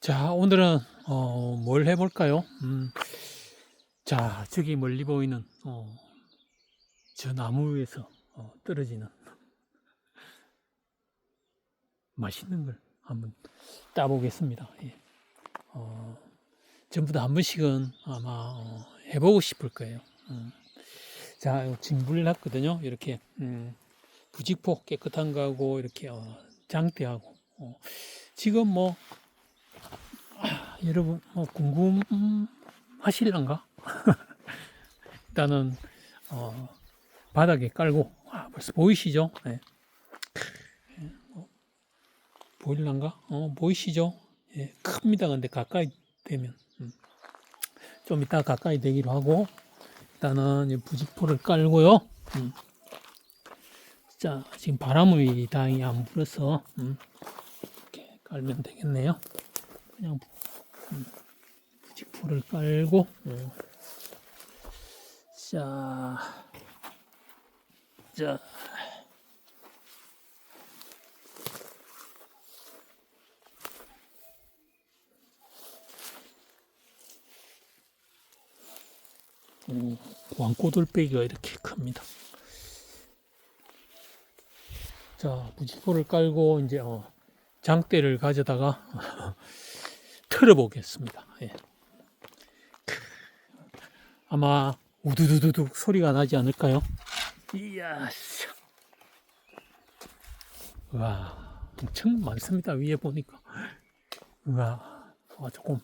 자, 오늘은 어, 뭘 해볼까요? 음, 자, 저기 멀리 보이는 어, 저 나무 위에서 어, 떨어지는 맛있는 걸 한번 따보겠습니다. 예. 어, 전부 다 한 번씩은 아마 어, 해보고 싶을 거예요. 음. 자, 이거 지금 물 났거든요. 이렇게 음, 부직포 깨끗한 거하고 이렇게 어, 장대하고 어, 지금 뭐 여러분 뭐 궁금하실란가? 일단은 어, 바닥에 깔고 아, 벌써 보이시죠? 네. 예, 뭐, 보일란가? 어, 보이시죠? 예, 큽니다. 근데 가까이 되면 음. 좀 이따 가까이 되기로 하고 일단은 이 부직포를 깔고요. 음. 자 지금 바람이 다행히 안 불어서 음. 이렇게 깔면 되겠네요. 그냥 음, 부직포를 깔고 음. 자, 자, 오, 왕꼬들빼기가 이렇게 큽니다. 자, 부직포를 깔고 이제 어, 장대를 가져다가 틀어보겠습니다. 예. 아마 우두두두둑 소리가 나지 않을까요? 이야, 씨. 와, 엄청 많습니다. 위에 보니까. 와, 아, 조금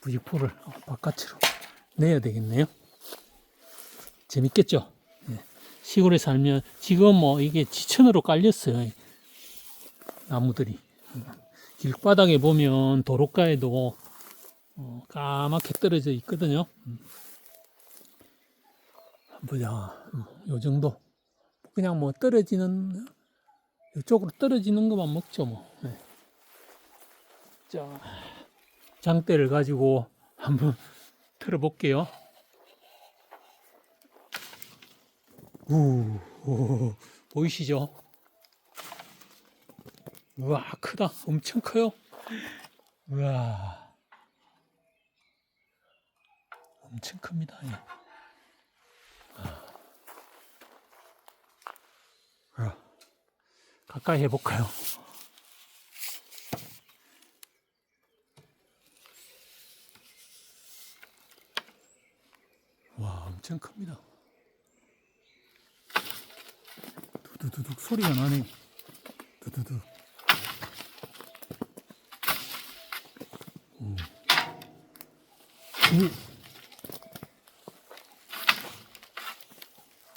부직포를 어, 바깥으로 내야 되겠네요. 재밌겠죠? 예. 시골에 살면 지금 뭐 이게 지천으로 깔렸어요. 나무들이. 길바닥에 보면 도로가에도 어, 까맣게 떨어져 있거든요. 음. 보자, 음, 요 정도. 그냥 뭐 떨어지는 이쪽으로 떨어지는 것만 먹죠 뭐. 네. 자, 장대를 가지고 한번 틀어볼게요. 우, 우 보이시죠? 우와 크다. 엄청 커요. 우와. 엄청 큽니다 예. 아. 아. 가까이 해볼까요? 와 엄청 큽니다. 두두두둑 소리가 나네. 두두둑 오.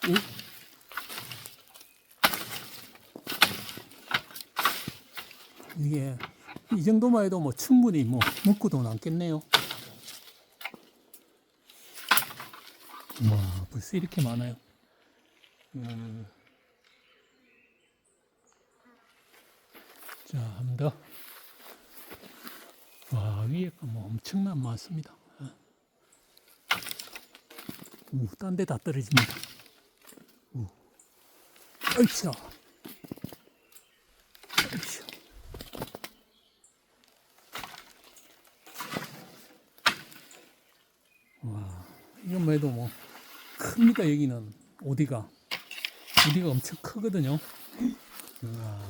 오. 이게 이 정도만 해도 뭐 충분히 뭐 먹고도 남겠네요. 와 벌써 이렇게 많아요. 음. 자, 한 번 더. 와, 위에가 뭐 엄청난 많습니다. 오, 딴데 다 떨어집니다. 오. 어이차. 어이차. 와, 이건 뭐해도 뭐, 큽니다, 여기는. 어디가. 어디가 엄청 크거든요. 우와.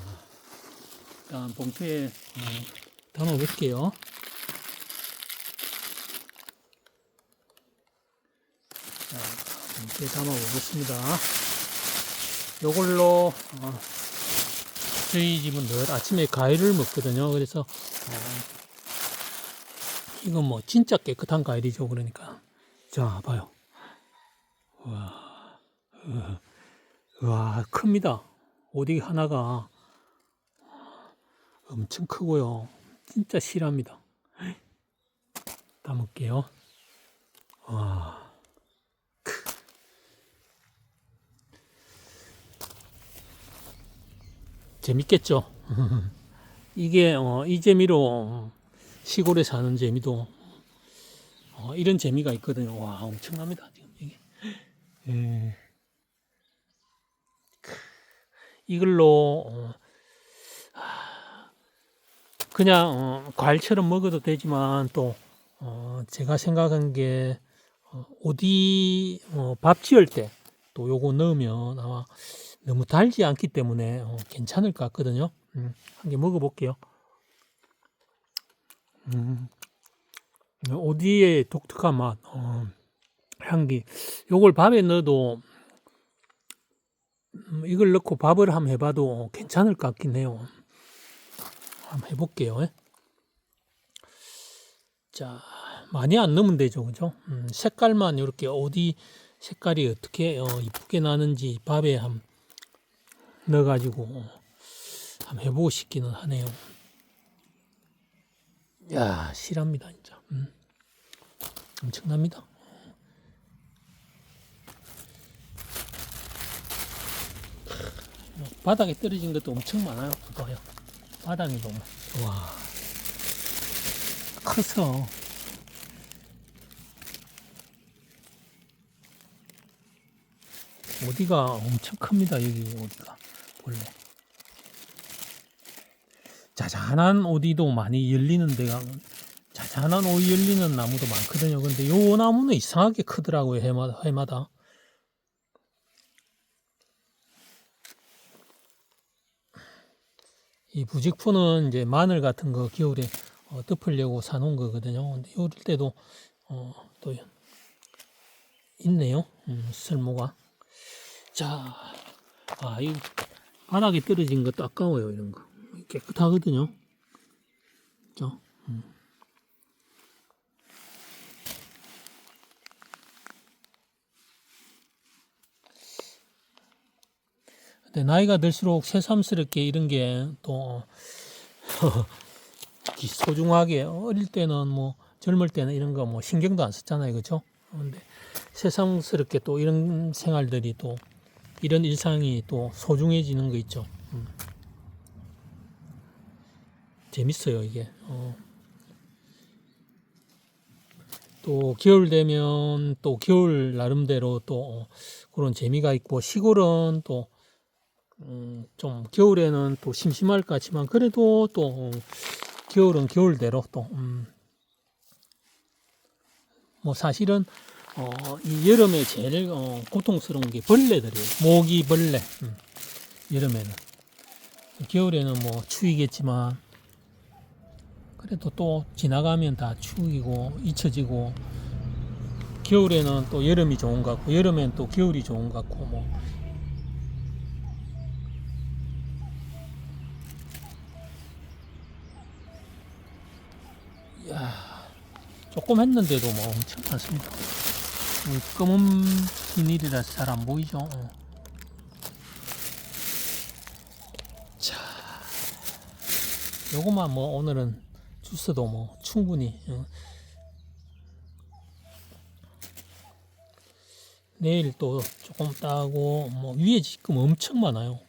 일단 봉투에 어, 담아 볼게요. 자, 봉투에 담아 보겠습니다. 요걸로 어, 저희 집은 늘 아침에 과일을 먹거든요. 그래서 어, 이건 뭐 진짜 깨끗한 과일이죠. 그러니까 자 봐요. 와, 어, 와 큽니다. 어디 하나가 엄청 크고요. 진짜 실합니다. 담을게요. 와. 재밌겠죠? 이게 어, 이 재미로 시골에 사는 재미도 어, 이런 재미가 있거든요. 와 엄청납니다 지금 이게. 예. 이걸로 어, 그냥 어, 과일처럼 먹어도 되지만 또 어, 제가 생각한 게 어, 어디 어, 밥 지을 때 또 요거 넣으면 아마 너무 달지 않기 때문에 어, 괜찮을 것 같거든요. 음, 한 개 먹어볼게요. 음, 어디에 독특한 맛, 어, 향기. 요걸 밥에 넣어도 음, 이걸 넣고 밥을 한번 해봐도 괜찮을 것 같긴 해요. 한번 해볼게요. 예. 자, 많이 안 넣으면 되죠, 그죠? 음, 색깔만 이렇게 어디 색깔이 어떻게 어, 이쁘게 나는지 밥에 한번 넣어가지고 어, 한번 해보고 싶기는 하네요. 야, 실합니다, 진짜. 음. 엄청납니다. 바닥에 떨어진 것도 엄청 많아요. 봐요. 바닥이 너무. 와. 커서. 어디가 엄청 큽니다. 여기 어디가. 원래. 자잘한 어디도 많이 열리는 데가 자잘한 오이 열리는 나무도 많거든요. 근데 요 나무는 이상하게 크더라고요. 해마다. 해마다. 이 부직포는 이제 마늘 같은 거 겨울에 어, 덮으려고 사놓은 거거든요. 근데 요럴 때도 어, 또 있네요. 음, 쓸모가. 자, 아, 이 바닥에 떨어진 것도 아까워요. 이런 거 깨끗하거든요. 그죠? 음. 근데 나이가 들수록 새삼스럽게 이런 게 또 소중하게 어릴 때는 뭐 젊을 때는 이런 거 뭐 신경도 안 썼잖아요, 그렇죠? 근데 새삼스럽게 또 이런 생활들이 또 이런 일상이 또 소중해지는 거 있죠. 음. 재밌어요 이게. 어. 또 겨울 되면 또 겨울 나름대로 또 그런 재미가 있고 시골은 또 음, 좀 겨울에는 또 심심할 것 같지만 그래도 또 어, 겨울은 겨울대로 또 음, 뭐 사실은 어, 이 여름에 제일 어, 고통스러운 게 벌레들이에요. 모기 벌레. 음, 여름에는 겨울에는 뭐 추위겠지만 그래도 또 지나가면 다 추위고 잊혀지고 겨울에는 또 여름이 좋은 것 같고 여름엔 또 겨울이 좋은 것 같고 뭐 조금 했는데도 뭐 엄청 많습니다. 이 검은 비닐이라서 잘 안 보이죠? 어. 자, 요것만 뭐 오늘은 주스도 뭐 충분히 어. 내일 또 조금 따고 뭐 위에 지금 엄청 많아요.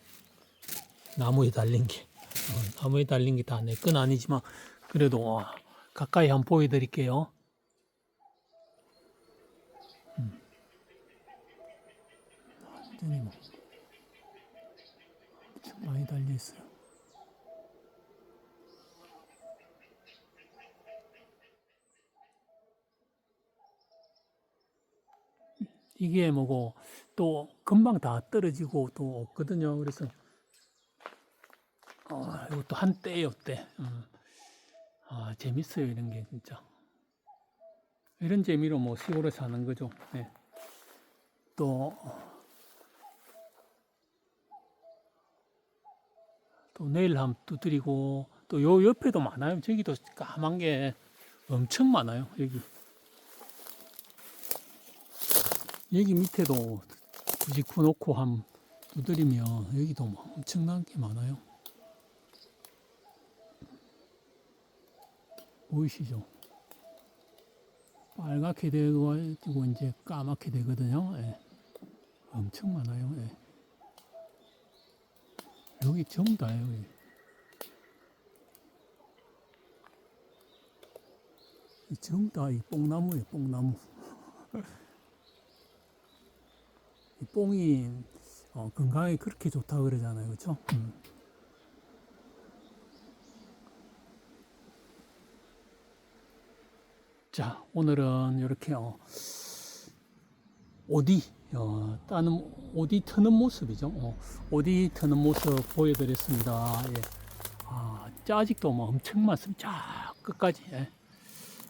나무에 달린 게 어, 나무에 달린 게 다 내 건 아니지만 그래도 와, 가까이 한번 보여드릴게요. 뭐 엄청 많이 달려 있어요. 이게 뭐고 또 금방 다 떨어지고 또 없거든요. 그래서 어, 이것도 한때예요 때. 음. 아 재밌어요 이런 게 진짜. 이런 재미로 뭐 시골에 사는 거죠. 네. 또, 또 내일 한번 두드리고 또 요 옆에도 많아요. 저기도 까만 게 엄청 많아요. 여기. 여기 밑에도 굳이 구놓고 한 두드리면 여기도 뭐 엄청난 게 많아요. 보이시죠? 빨갛게 되고 이제 까맣게 되거든요. 예. 엄청 많아요. 예. 여기 전부 다예요. 여기. 이 전부 다이 뽕나무예요. 뽕나무. 이 뽕이 어, 건강에 그렇게 좋다 그러잖아요. 그렇죠? 음. 자, 오늘은 이렇게 어, 오디 어, 따는 오디 트는 모습이죠. 어, 오디 트는 모습 보여드렸습니다. 예. 아, 아직도 뭐 엄청 많습니다. 쫙 끝까지. 예.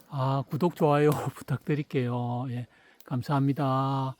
아, 구독 좋아요 부탁드릴게요. 예. 감사합니다.